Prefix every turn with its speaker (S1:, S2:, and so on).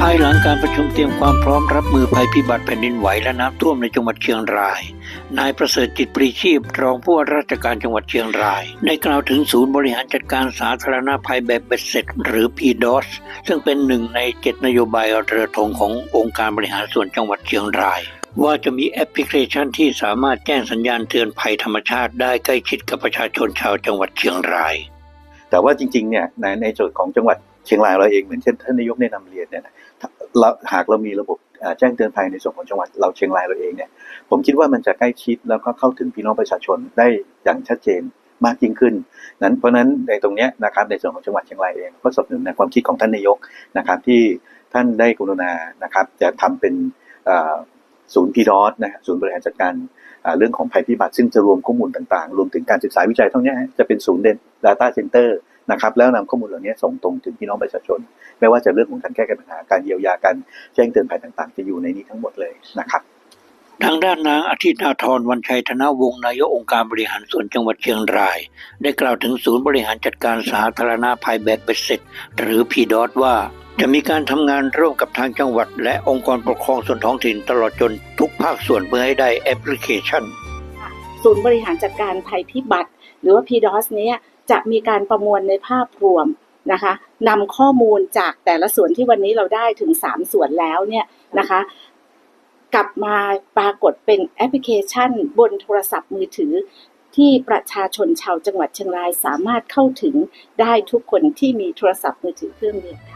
S1: ภายหลังการประชุมเตรียมความพร้อมรับมือภัยพิบัติแผ่นดินไหวและน้ำท่วมในจังหวัดเชียงราย นายประเสริฐจิตปรีชีพรองผู้ว่าราชการจังหวัดเชียงราย ได้กล่าวถึงศูนย์บริหารจัดการสาธารณภัยแบบเบ็ดเสร็จ หรือ PDOS ซึ่งเป็นหนึ่งในเจ็ดนโยบายเรือธงขององค์การบริหารส่วนจังหวัดเชียงรายว่าจะมีแอปพลิเคชันที่สามารถแจ้งสัญญาณเตือนภัยธรรมชาติได้ใกล้ชิดกับประชาชนชาวจังหวัดเชียงราย
S2: แต่ว่าจริงๆเนี่ยในในส่วนของจังหวัด เชียงรายเราเองเหมือนเช่นท่านนายกได้นำเรียนเนี่ยเราหากเรามีระบบแจ้งเตือนภัยในส่วนของจังหวัดเราเชียงรายเราเองเนี่ยผมคิดว่ามันจะใกล้ชิดแล้วก็เข้าถึงพี่น้องประชาชนได้อย่างชัดเจนมากยิ่งขึ้น นั้นเพราะนั้นในตรงเนี้ยนะครับในส่วนของจังหวัดเชียงรายเองก็สนับสนุนในความคิดของท่านนายกนะครับที่ท่านได้กรุณานะครับจะทำเป็นศูนย์พีดอสนะศูนย์บริหารจัดการเรื่องของภัยพิบัติซึ่งจะรวมข้อมูลต่างๆ รวมถึงการศึกษาวิจัยทั้งนี้จะเป็นศูนย์เดน Data Center นะครับแล้วนำข้อมูลเหล่านี้ส่งตรงถึงพี่น้องประชาชน ไม่ว่าจะเรื่องของการแก้ไขปัญหาการเยียวยาการแจ้งเตือนภัยต่าง ๆ จะอยู่ในนี้ทั้งหมดเลยนะครับ
S1: ทางด้านนางอาทิตนาธรวันชัยธนวงศ์นายกองค์การบริหารส่วนจังหวัดเชียงราย ได้กล่าวถึงศูนย์บริหารจัดการสาธารณภัยแบบเบ็ดเสร็จ หรือพีดอสว่า จะมีการทำงานร่วมกับทางจังหวัด และองค์กรปกครองส่วนท้องถิ่นตลอดจนทุกภาคส่วนเพื่อให้ได้แอปพลิเคชัน
S3: ศูนย์บริหารจัดการภัยพิบัติ หรือว่า PDOS เนี้ย จะมีการประมวลในภาพรวมนะคะนำข้อมูลจากแต่ละส่วนที่วันนี้เราได้ถึง 3 ส่วนแล้วเนี่ยนะคะกลับมาปรากฏเป็นแอปพลิเคชันบนโทรศัพท์มือถือ ที่ประชาชนชาวจังหวัดเชียงรายสามารถเข้าถึงได้ทุกคนที่มีโทรศัพท์มือถือเครื่องเดียวค่ะ